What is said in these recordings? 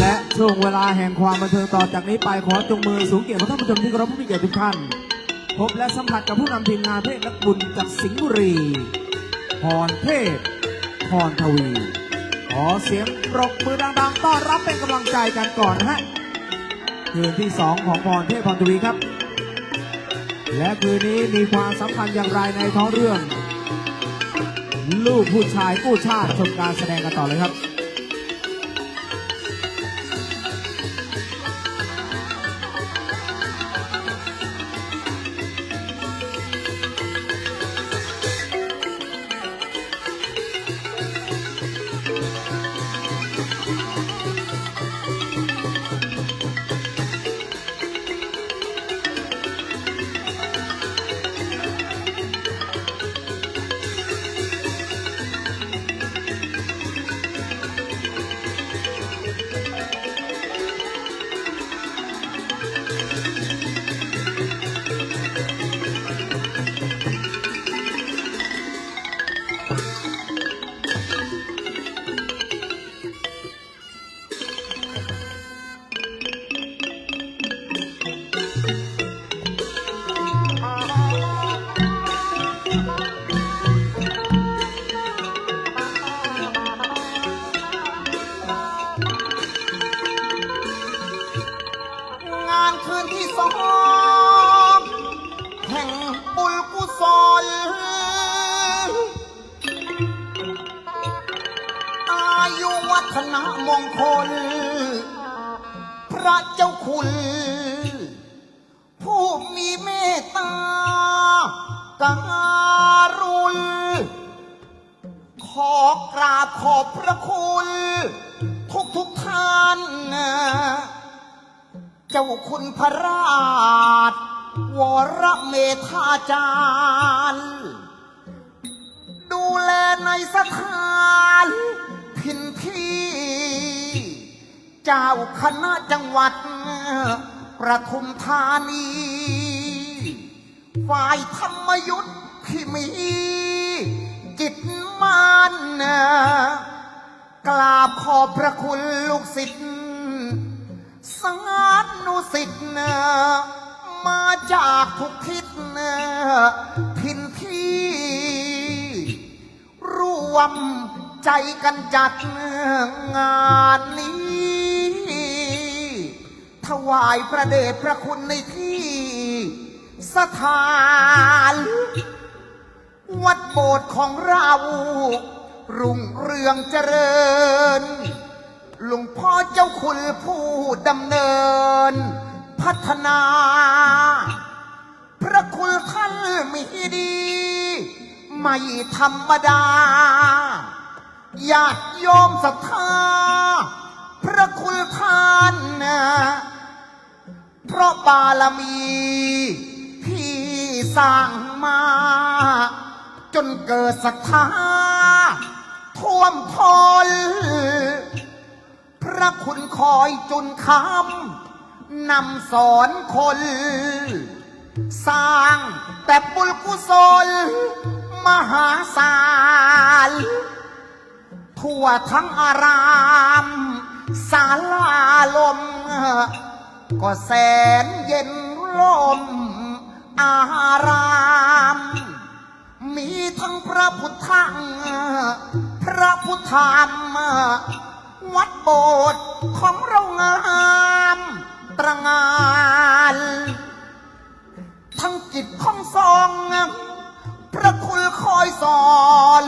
และช่วงเวลาแห่งความบันเทิงต่อจากนี้ไปขอจงมือสูงเกียรติท่านผู้ชมที่เคารพผู้มีเกียรติทุกท่าน พบและสัมผัสกับผู้นำทีมงานเพศนักบุญจากสิงห์บุรีพรเทพพรทวี ขอเสียงปรบมือดังๆต้อนรับเป็นกำลังใจกันก่อนนะฮะคืนที่สองของพรเทพพรทวีครับ และคืนนี้มีความสำคัญอย่างไรในท้องเรื่อง ลูกผู้ชายกู้ชาติชมการแสดงกันต่อเลยครับ คุณ ผู้มีเมตตาการุณขอกราบขอบพระคุณ ทุกทุกท่าน เจ้าคุณพระราช วรเมธาจารย์ ดูแลในสถานพินที่ เจ้าคณะจังหวัด ประทุมธานี ฝ่ายธรรมยุทธ์ที่มี จิตมันกราบขอบพระคุณลูกศิษย์สานุสิทธิ์มาจากทุกทิศพินที่ร่วมใจกันจัดงานนี้ ถวายพระเดชพระคุณในที่ สถาน วัดโบสถ์ของเรา รุ่งเรืองเจริญ หลวงพ่อเจ้าคุณผู้ดำเนิน พัฒนา พระคุณท่านมีดี ไม่ธรรมดาญาติโยมศรัทธา มีที่สร้างมา จนเกิดศรัทธาท่วมท้นพระคุณคอยจุนคำนำสอนคน สร้างแต่บุญกุศล มหาศาล ทั่วทั้งอารามศาลาลม ก็แสนเย็นลมอาราม มีทั้งพระพุทธะพระพุทธธรรมวัดโบสถ์ของเรางามตระงาน ทั้งจิตของทรงพระคุณคอยสอน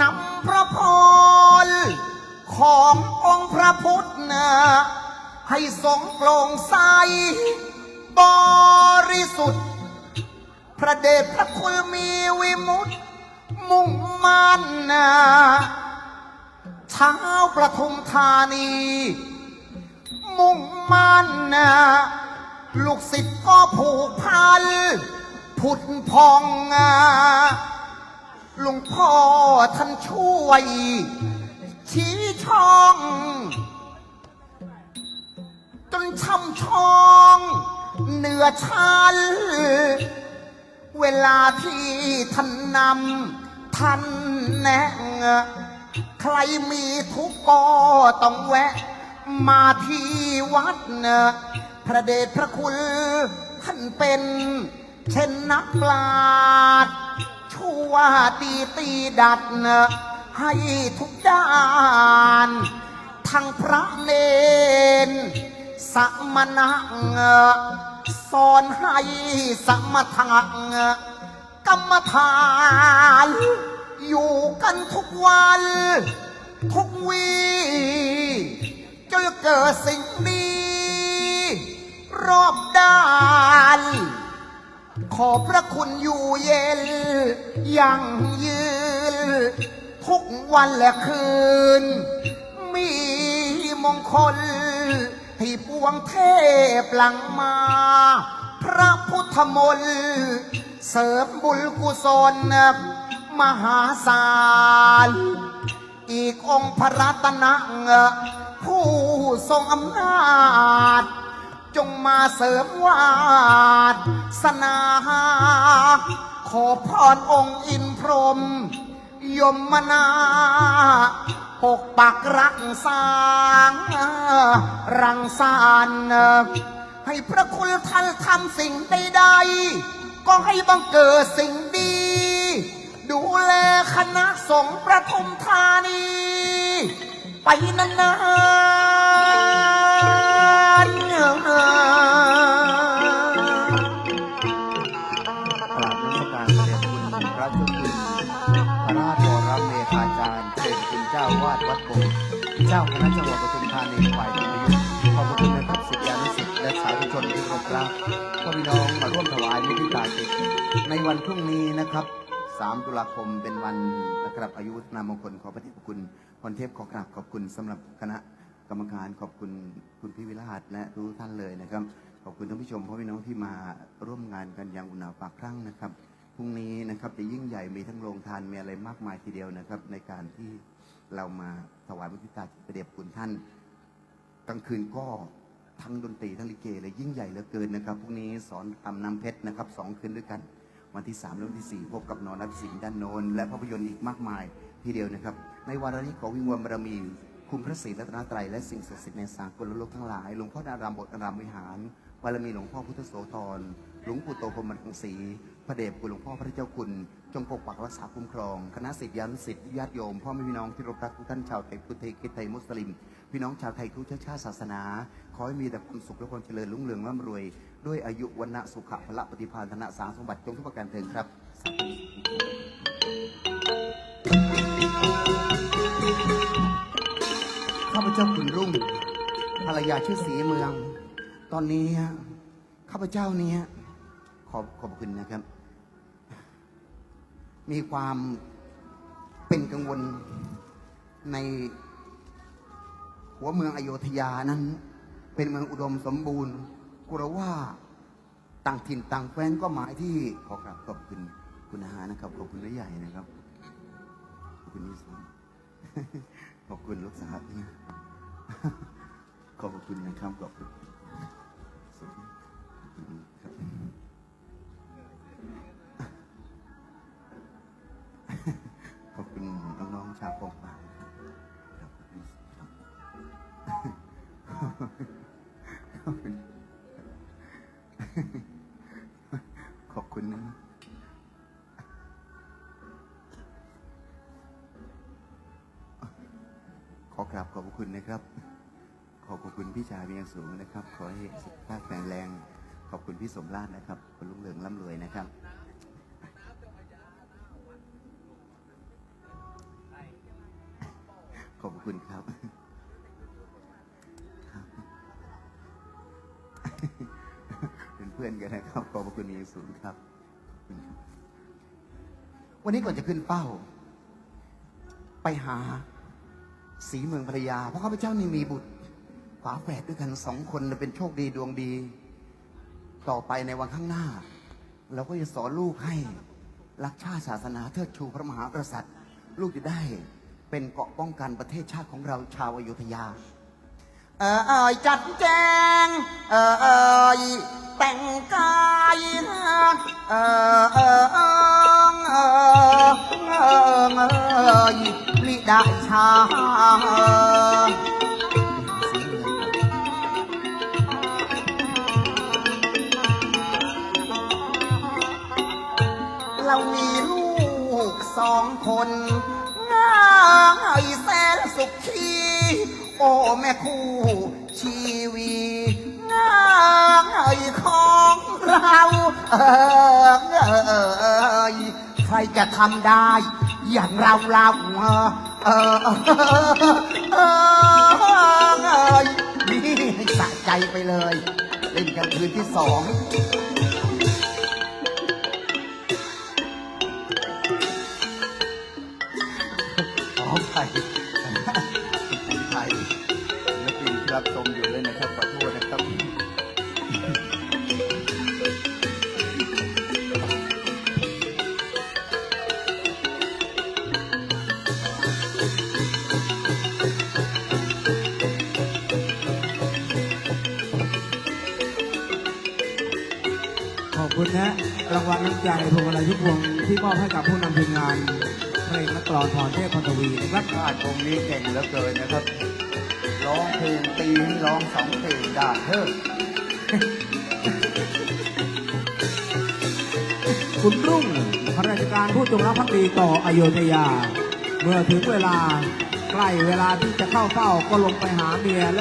นำพระพรขององค์พระพุทธนะ ให้ทรงโปร่งใส บริสุทธิ์ พระเดชพระคุณมีวิมุตติ มุ่งมั่นนะเช้าวประทุมธานี มุ่งมั่นนะลูกศิษย์ก็ผูกพันผุดพองอะหลวงพ่อท่านช่วย ชี้ช่อง ช่ำชอง เหนือชั้นเวลาที่ท่านนำท่านแนะใครมีทุกข์ก็ต้องแวะ มาที่วัดเนะพระเดชพระคุณท่านเป็นเช่นนักปราชญ์ชั่วตีตีดัดเนะให้ทุกด้าน ทั้งพระเนน สมณะสอนให้สมถะกรรมฐาน อยู่กันทุกวัน ทุกวีจะเกิดสิ่งดีรอบด้าน ขอพระคุณอยู่เย็นยังยืน ทุกวันและคืน มีมงคล ให้ปวงเทพหลังมา พระพุทธมนต์เสริมบุญกุศลมหาศาล อีกองค์พระรัตนะผู้ทรงอำนาจ จงมาเสริมวาสนา ขอพรองค์อินพรหมยมนา ปกปักรักษารังสรรค์ให้พระคุณท่านทำสิ่งใดๆก็ให้บังเกิดสิ่งดี ดูแลคณะสงฆ์ประทุมธานี ไปนาน เจ้าคณะจังหวัดปทุมธานีฝ่ายวิทยุขอบคุณนะครับศิษยานุศิษย์และสาธุชนที่เคารพรักพ่อพี่น้องมาร่วมถวายมุทิตาจิตในวันพรุ่งนี้นะครับ 3 ตุลาคมเป็นวันนะครับอายุวัฒนามงคลขอพระเดชพระคุณพรเทพขอกราบขอบคุณสำหรับคณะกรรมการขอบคุณคุณพี่วิราชและทุกท่านเลยนะครับ ขอบคุณท่านผู้ชมพ่อพี่น้องที่มาร่วมงานกันอย่างอุ่นหนาฝากครั้งนะครับ พรุ่งนี้นะครับจะยิ่งใหญ่มีทั้งโรงทานมีอะไรมากมายทีเดียวนะครับ ในการที่เรามาถวายมุทิตาจิตประเดบคุณท่านกลางคืนก็ทั้งดนตรีทั้งลิเกเลยยิ่งใหญ่เหลือเกินนะครับพรุ่งนี้สอนทำน้ำเพชรนะครับสองคืนด้วยกัน วันที่ 3 และวันที่ 4 พบกับนอนนับสิงห์ด้านโนนและภาพยนตร์อีกมากมายทีเดียวนะครับ ในวาระนี้ขอวิงวอนบารมี คุณพระศรีรัตนตรัยและสิ่งศักดิ์สิทธิ์ในสากลโลกทั้งหลาย หลวงพ่อดารามบทอารามวิหารบารมีหลวงพ่อพุทธโสธร หลวงปู่โตพรหมรังสีพระเดชคุณหลวงพ่อพระเจ้าคุณ จงปกปักรักษาคุ้มครอง คณะศิษยานุศิษย์ญาติโยม พ่อแม่พี่น้องที่รบรักทุกท่านชาวไทยพุทธคริสต์ไทยมุสลิม พี่น้องชาวไทยทุกเชื้อชาติศาสนา ขอให้มีแต่ความสุขและความเจริญรุ่งเรืองร่ำรวย ด้วยอายุวันนะสุขะพละปฏิภาณธนะสารสมบัติจงทุกประการเถิดครับ จ้าขุนรุ่งภรรยาชื่อสีเมือง ตอนนี้ข้าพเจ้าเนี้ขอบขอบคุณนะครับ มีความเป็นกังวลในหัวเมืองอโยธยานั้น เป็นเมืองอุดมสมบูรณ์กลัวว่าต่างถิ่นต่างแคว้นก็หมายที่ขอกราบขอบคุณคุณอาหานะครับขอบคุณน้าใหญ่นะครับขอบคุณที่สุดขอบคุณลูกสาวนะ ขอบคุณนะครับขอบคุณ ราบขอบพระคุณนะครับ ขอบพระคุณพี่ชายเป็นอย่างสูงนะครับ ขอให้สุขภาพแข็งแรง ขอบคุณพี่สมราชนะครับคุณลุงเรืองร่ำรวยนะครับ ขอบคุณครับเป็นเพื่อนกันนะครับ ขอบพระคุณมีสูงครับ วันนี้ก่อนจะขึ้นเป้า ไปหา สีเมืองภรยา เพราะข้าพเจ้านี่มีบุตรฝาแฝดด้วยกันสองคนเลยเป็นโชคดีดวงดี ต่อไปในวันข้างหน้า เราก็จะสอนลูกให้รักชาติศาสนาเทิดชูพระมหากษัตริย์ ลูกจะได้เป็นเกราะป้องกันประเทศชาติของเราชาวอยุธยา เออเอยจัดแจง เออเอยแต่งกายเออเออเออเออเออ ดะชา เรามีลูกสองคนง่ายแสนสุขทีโอ้แม่คู่ชีวีง่ายของเราเออเออใครจะทำได้อย่างเราเรา เออเออนี่ให้สะใจไปเลย เล่นกันคืนที่สองขอไปคุณไทยศิลปินที่รับชม วัลน้ำใจพวงมาลัยทุกพวงที่มอบให้กับผู้นำทีมงานเพลงนักกลอนพรเทพพันธวีนะครับชาติวงนี้เก่งเหลือเกินนะครับ ร้องเพลงปีให้ร้องสองเพลงได้เฮ้อคุณรุ่งข้าราชการผู้จงรักภักดีต่ออโยธยา เมื่อถึงเวลาใกล้เวลาที่จะเข้าเฝ้าก็ลงไปหาเมีย